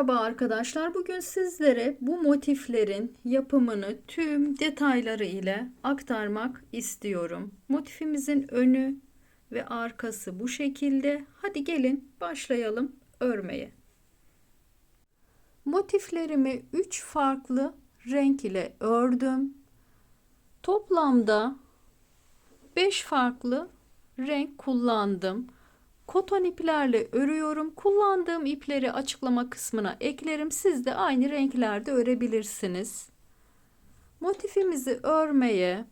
Merhaba arkadaşlar. Bugün sizlere bu motiflerin yapımını tüm detayları ile aktarmak istiyorum. Motifimizin önü ve arkası bu şekilde. Hadi gelin başlayalım örmeye. Motiflerimi 3 farklı renk ile ördüm. Toplamda 5 farklı renk kullandım. Koton iplerle örüyorum. Kullandığım ipleri açıklama kısmına eklerim. Siz de aynı renklerde örebilirsiniz. Motifimizi örmeye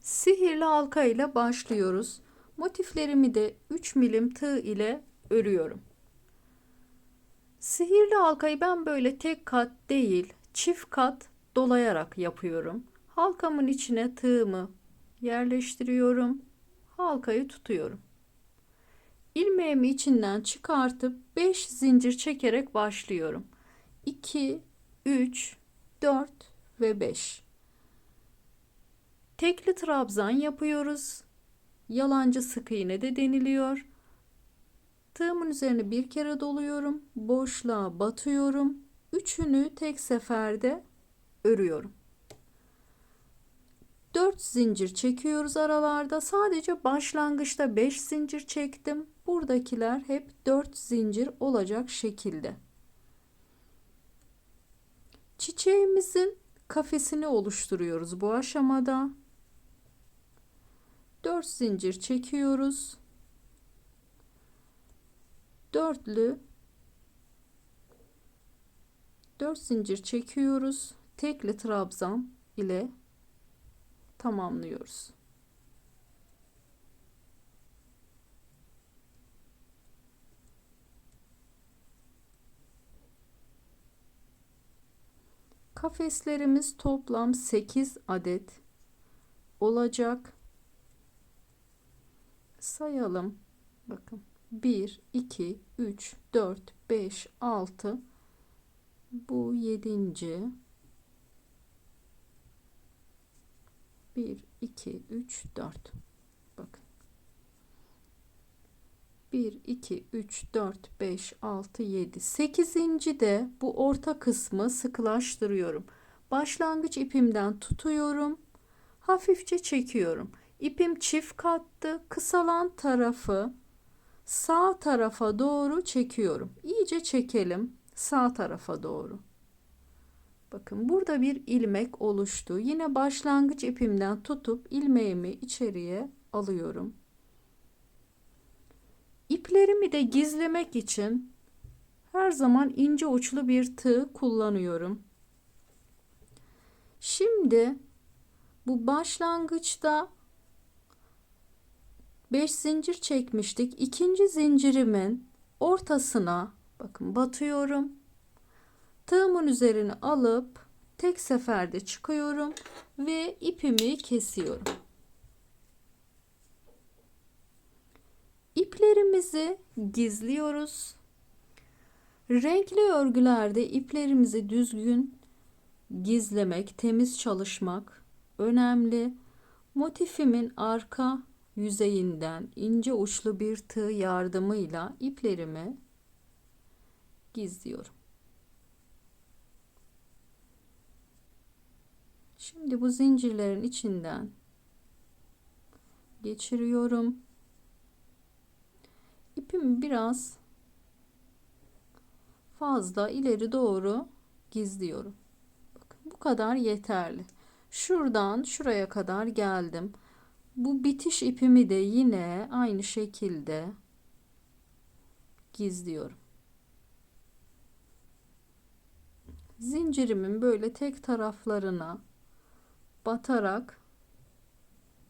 sihirli halka ile başlıyoruz. Motiflerimi de 3 milim tığ ile örüyorum. Sihirli halkayı ben böyle tek kat değil, çift kat dolayarak yapıyorum. Halkamın içine tığımı yerleştiriyorum halkayı tutuyorum. İlmeğimi içinden çıkartıp 5 zincir çekerek başlıyorum. 2, 3, 4 ve 5. Tekli trabzan yapıyoruz. Yalancı sık iğne de deniliyor. Tığımın üzerine bir kere doluyorum. Boşluğa batıyorum. Üçünü tek seferde örüyorum. 4 zincir çekiyoruz aralarda. Sadece başlangıçta 5 zincir çektim. Buradakiler hep 4 zincir olacak şekilde. Çiçeğimizin kafesini oluşturuyoruz bu aşamada. 4 zincir çekiyoruz. Dörtlü 4 zincir çekiyoruz. Tekli trabzan ile tamamlıyoruz. Kafeslerimiz toplam 8 adet olacak. Sayalım. Bakın 1 2 3 4 5 6 bu 7. 1 2 3 4 bakın. 1 2 3 4 5 6 7 8. de bu orta kısmı sıkılaştırıyorum. Başlangıç ipimden tutuyorum. Hafifçe çekiyorum. İpim çift kattı. Kısalan tarafı sağ tarafa doğru çekiyorum. İyice çekelim sağ tarafa doğru Bakın burada bir ilmek oluştu. Yine başlangıç ipimden tutup ilmeğimi içeriye alıyorum. İplerimi de gizlemek için her zaman ince uçlu bir tığ kullanıyorum. Şimdi bu başlangıçta 5 zincir çekmiştik. İkinci zincirimin ortasına bakın batıyorum Tığımın üzerine alıp tek seferde çıkıyorum ve ipimi kesiyorum. İplerimizi gizliyoruz. Renkli örgülerde iplerimizi düzgün gizlemek, temiz çalışmak önemli. Motifimin arka yüzeyinden ince uçlu bir tığ yardımıyla iplerimi gizliyorum. Şimdi bu zincirlerin içinden geçiriyorum. İpimi biraz fazla ileri doğru gizliyorum. Bakın bu kadar yeterli. Şuradan şuraya kadar geldim. Bu bitiş ipimi de yine aynı şekilde gizliyorum. Zincirimin böyle tek taraflarına batarak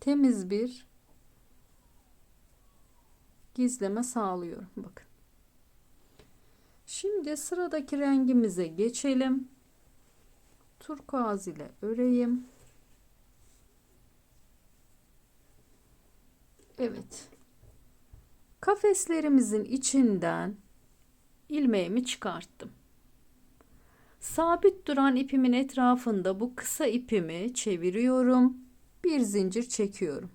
temiz bir gizleme sağlıyorum. Bakın. Şimdi sıradaki rengimize geçelim. Turkuaz ile öreyim. Evet. Kafeslerimizin içinden ilmeğimi çıkarttım. Sabit duran ipimin etrafında bu kısa ipimi çeviriyorum. Bir zincir çekiyorum.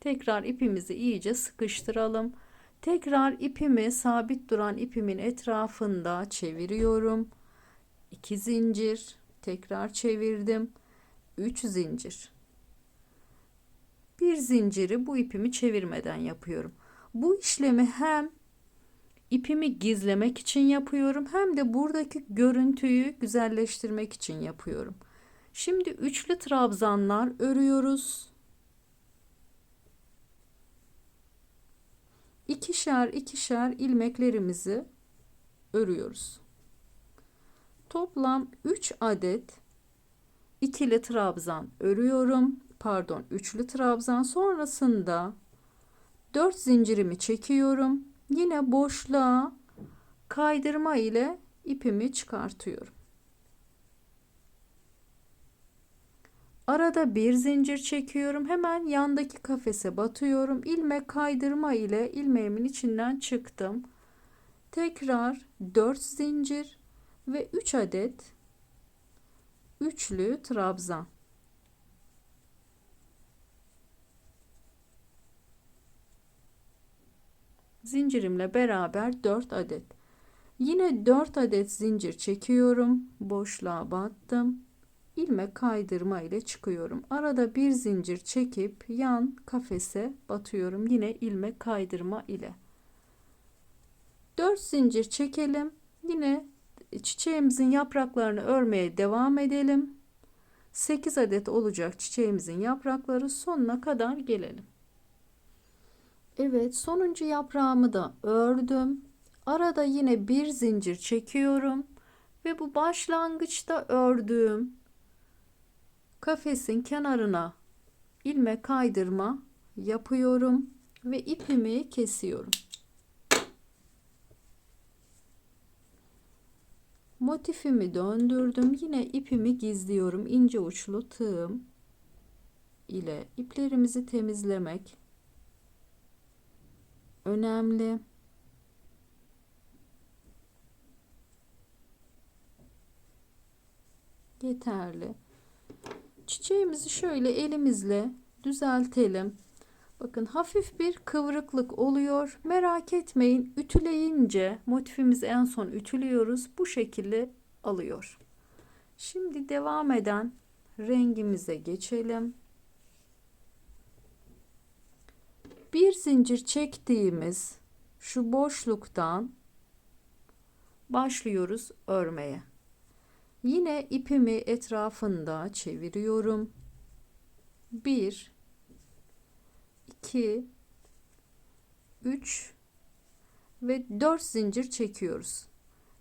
Tekrar ipimizi iyice sıkıştıralım. Tekrar ipimi sabit duran ipimin etrafında çeviriyorum. 2 zincir, tekrar çevirdim. 3 zincir. Bir zinciri bu ipimi çevirmeden yapıyorum. Bu işlemi hem ipimi gizlemek için yapıyorum hem de buradaki görüntüyü güzelleştirmek için yapıyorum. Şimdi üçlü trabzanlar örüyoruz. ikişer ikişer ilmeklerimizi örüyoruz. Toplam 3 adet ikili trabzan örüyorum. Pardon, üçlü trabzan sonrasında 4 zincirimi çekiyorum. Yine boşluğa kaydırma ile ipimi çıkartıyorum. Arada bir zincir çekiyorum. Hemen yandaki kafese batıyorum. İlmek kaydırma ile ilmeğimin içinden çıktım. Tekrar 4 zincir ve 3 adet üçlü trabzan. Zincirimle beraber 4 adet. Yine 4 adet zincir çekiyorum. Boşluğa battım ilmek kaydırma ile çıkıyorum. Arada bir zincir çekip yan kafese batıyorum. Yine ilmek kaydırma ile. 4 zincir çekelim. Yine çiçeğimizin yapraklarını örmeye devam edelim. 8 adet olacak çiçeğimizin yaprakları sonuna kadar gelelim. Evet sonuncu yaprağımı da ördüm. Arada yine bir zincir çekiyorum ve bu başlangıçta ördüğüm kafesin kenarına ilmek kaydırma yapıyorum ve ipimi kesiyorum. Motifimi döndürdüm. Yine ipimi gizliyorum. ince uçlu tığım ile iplerimizi temizlemek önemli. Yeterli. Çiçeğimizi şöyle elimizle düzeltelim. Bakın hafif bir kıvrıklık oluyor. Merak etmeyin. Ütüleyince motifimizi en son ütülüyoruz. Bu şekilde alıyor. Şimdi devam eden rengimize geçelim. Bir zincir çektiğimiz şu boşluktan başlıyoruz örmeye. Yine ipimi etrafında çeviriyorum. 1 2 3 ve 4 zincir çekiyoruz.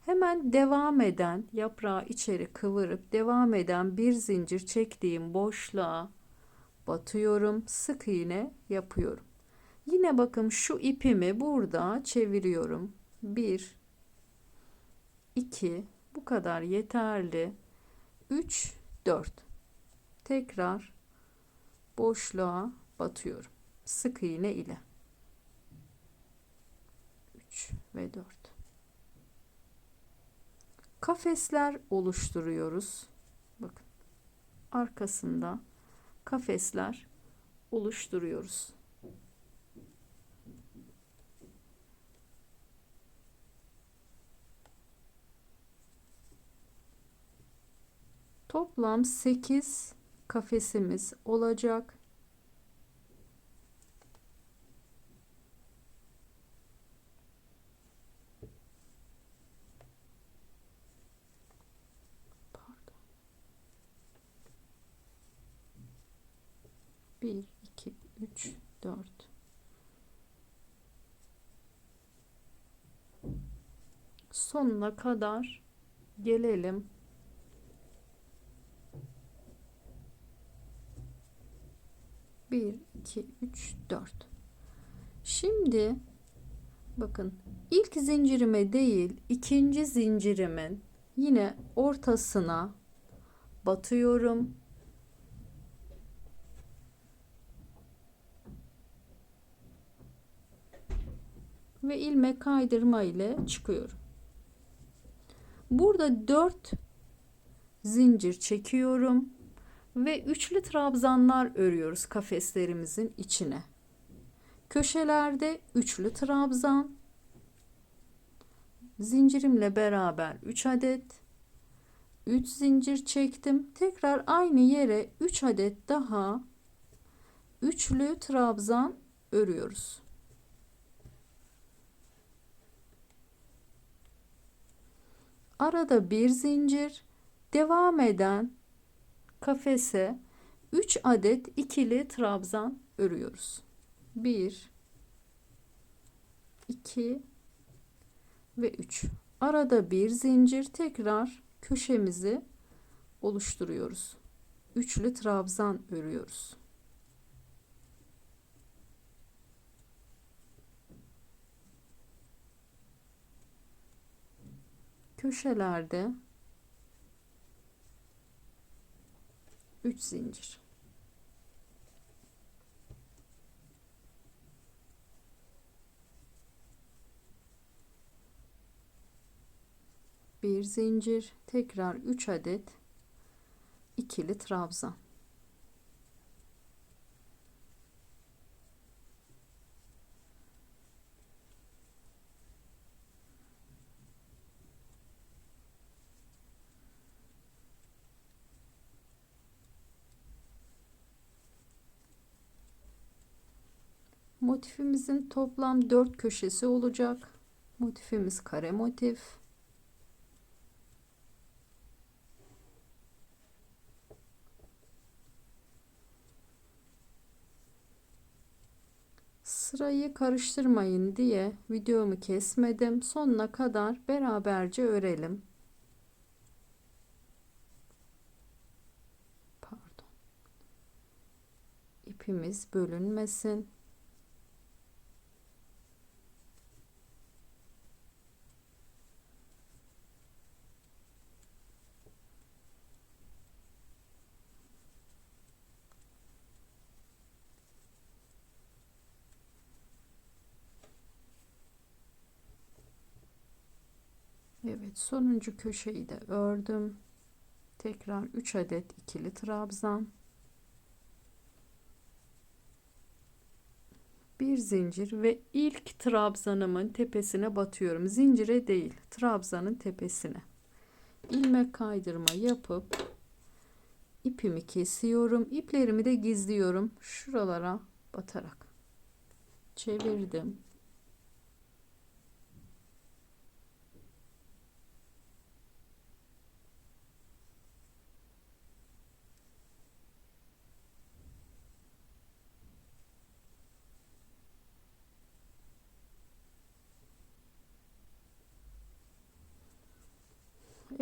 Hemen devam eden yaprağı içeri kıvırıp devam eden bir zincir çektiğim boşluğa batıyorum. Sık iğne yapıyorum. Yine bakın şu ipimi burada çeviriyorum. 1 2 bu kadar yeterli. 3 4 tekrar boşluğa batıyorum. Sık iğne ile. 3 ve 4 kafesler oluşturuyoruz. Bakın arkasında kafesler oluşturuyoruz. Toplam 8 kafesimiz olacak. Pardon. 1 2 3 4 sonuna kadar gelelim. 1 2 3 4 şimdi bakın ilk zincirime değil ikinci zincirimin yine ortasına batıyorum. Ve ilmek kaydırma ile çıkıyorum. Burada 4 zincir çekiyorum ve üçlü trabzanlar örüyoruz kafeslerimizin içine. Köşelerde üçlü trabzan. Zincirimle beraber 3 adet. 3 zincir çektim. Tekrar aynı yere 3 adet daha üçlü trabzan örüyoruz. Arada bir zincir devam eden kafese 3 adet ikili trabzan örüyoruz. 1 2 ve 3. Arada bir zincir tekrar köşemizi oluşturuyoruz. Üçlü trabzan örüyoruz. Köşelerde 3 zincir. bir zincir tekrar 3 adet ikili trabzan Motifimizin toplam 4 köşesi olacak. Motifimiz kare motif. Sırayı karıştırmayın diye videomu kesmedim. Sonuna kadar beraberce örelim. Pardon. İpimiz bölünmesin. Evet sonuncu köşeyi de ördüm. Tekrar 3 adet ikili trabzan. Bir zincir ve ilk trabzanımın tepesine batıyorum. Zincire değil, trabzanın tepesine. ilmek kaydırma yapıp ipimi kesiyorum. İplerimi de gizliyorum. Şuralara batarak. Çevirdim.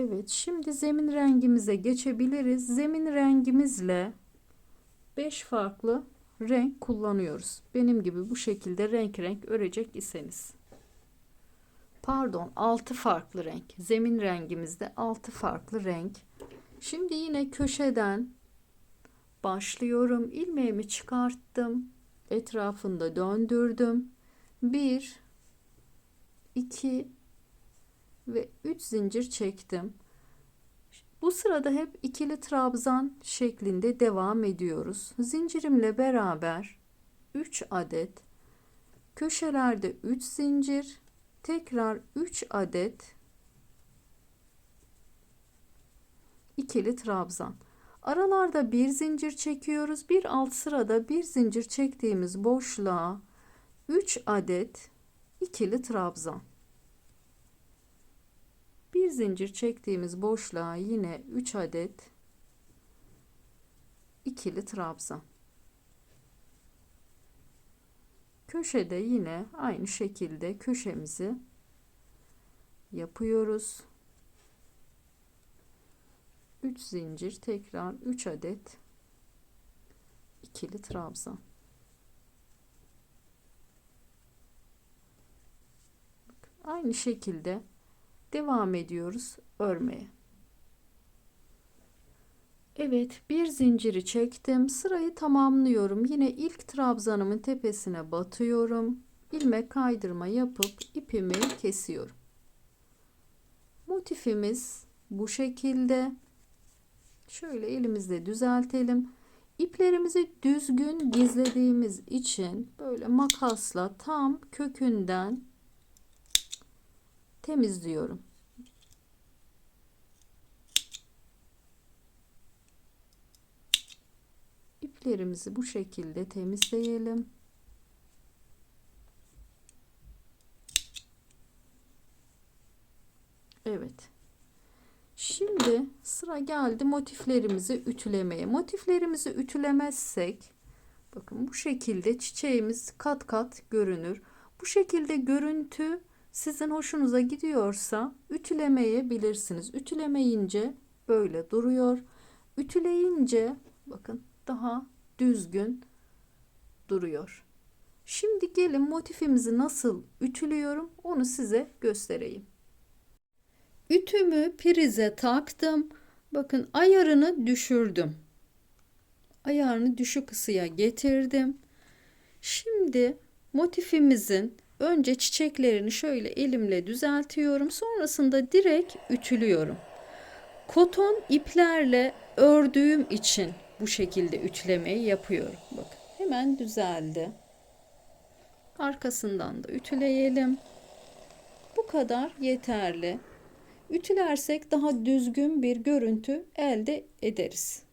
Evet şimdi zemin rengimize geçebiliriz. Zemin rengimizle 5 farklı renk kullanıyoruz. Benim gibi bu şekilde renk renk örecek iseniz. Pardon 6 farklı renk. Zemin rengimizde 6 farklı renk. Şimdi yine köşeden başlıyorum. İlmeğimi çıkarttım. Etrafında döndürdüm. 1 2 ve 3 zincir çektim. Bu sırada hep ikili trabzan şeklinde devam ediyoruz. Zincirimle beraber 3 adet köşelerde 3 zincir tekrar 3 adet ikili trabzan. Aralarda bir zincir çekiyoruz. Bir alt sırada bir zincir çektiğimiz boşluğa 3 adet ikili trabzan bir zincir çektiğimiz boşluğa yine 3 adet ikili trabzan. Köşede yine aynı şekilde köşemizi yapıyoruz. 3 zincir tekrar 3 adet ikili trabzan. Aynı şekilde devam ediyoruz örmeye. Evet bir zinciri çektim. Sırayı tamamlıyorum. Yine ilk trabzanımın tepesine batıyorum. İlmek kaydırma yapıp ipimi kesiyorum. Motifimiz bu şekilde. Şöyle elimizde düzeltelim. İplerimizi düzgün gizlediğimiz için böyle makasla tam kökünden temizliyorum. İplerimizi bu şekilde temizleyelim. Evet. Şimdi sıra geldi motiflerimizi ütülemeye. Motiflerimizi ütülemezsek bakın bu şekilde çiçeğimiz kat kat görünür. Bu şekilde görüntü sizin hoşunuza gidiyorsa ütülemeyebilirsiniz. Ütülemeyince böyle duruyor. Ütüleyince bakın daha düzgün duruyor. Şimdi gelin motifimizi nasıl ütülüyorum onu size göstereyim. Ütümü prize taktım. Bakın ayarını düşürdüm. Ayarını düşük ısıya getirdim. Şimdi motifimizin önce çiçeklerini şöyle elimle düzeltiyorum. Sonrasında direkt ütülüyorum. Koton iplerle ördüğüm için bu şekilde ütülemeyi yapıyorum. Bakın hemen düzeldi. Arkasından da ütüleyelim. Bu kadar yeterli. Ütülersek daha düzgün bir görüntü elde ederiz.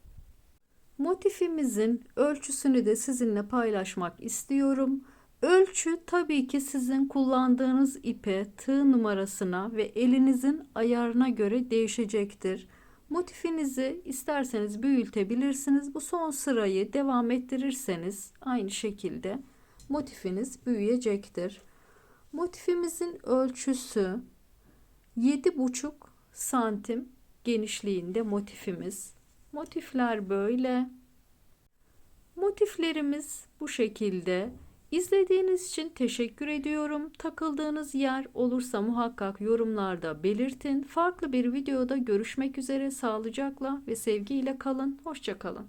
Motifimizin ölçüsünü de sizinle paylaşmak istiyorum. Ölçü tabii ki sizin kullandığınız ipe, tığ numarasına ve elinizin ayarına göre değişecektir. Motifinizi isterseniz büyütebilirsiniz. Bu son sırayı devam ettirirseniz aynı şekilde motifiniz büyüyecektir. Motifimizin ölçüsü 7,5 santim genişliğinde motifimiz. Motifler böyle. Motiflerimiz bu şekilde. İzlediğiniz için teşekkür ediyorum. Takıldığınız yer olursa muhakkak yorumlarda belirtin. Farklı bir videoda görüşmek üzere. Sağlıcakla ve sevgiyle kalın. Hoşçakalın.